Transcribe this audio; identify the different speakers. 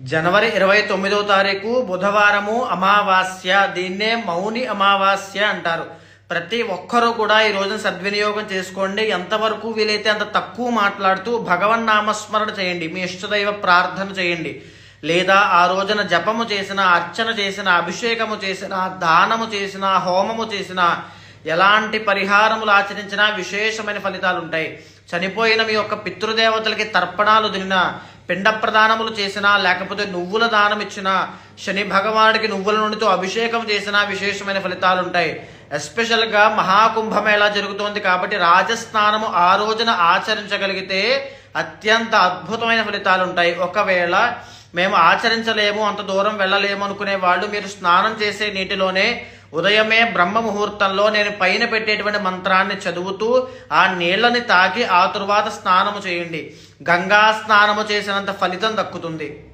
Speaker 1: జనవరి ఇరవై తొమ్మిదో తారీఖు బుధవారము అమావాస్య. దీన్నే మౌని అమావాస్య అంటారు. ప్రతి ఒక్కరూ కూడా ఈ రోజున సద్వినియోగం చేసుకోండి. ఎంతవరకు వీలైతే అంత తక్కువ మాట్లాడుతూ భగవన్ నామస్మరణ చేయండి. మీ ఇష్టదైవ ప్రార్థన చేయండి. లేదా ఆ రోజున జపము చేసిన అర్చన చేసిన అభిషేకము చేసిన దానము చేసిన హోమము చేసిన ఎలాంటి పరిహారములు ఆచరించినా విశేషమైన ఫలితాలు ఉంటాయి చనిపోయిన మీ యొక్క పితృదేవతలకి తర్పణాలు దిన పిండ ప్రదానములు చేసినా లేకపోతే నువ్వుల దానం ఇచ్చినా శని భగవానుడికి నువ్వుల నుండితో అభిషేకం చేసినా విశేషమైన ఫలితాలు ఉంటాయి ఎస్పెషల్గా మహాకుంభమేళా జరుగుతోంది కాబట్టి రాజస్నానము ఆ రోజున ఆచరించగలిగితే అత్యంత అద్భుతమైన ఫలితాలు ఉంటాయి ఒకవేళ మేము ఆచరించలేము అంత దూరం వెళ్ళలేము అనుకునే వాళ్ళు మీరు స్నానం చేసే నీటిలోనే ఉదయమే బ్రహ్మ ముహూర్తంలో నేను పైన పెట్టేటువంటి మంత్రాన్ని చదువుతూ ఆ నీళ్ళని తాకి ఆ తరువాత స్నానము చేయండి. గంగా స్నానము చేసినంత ఫలితం దక్కుతుంది.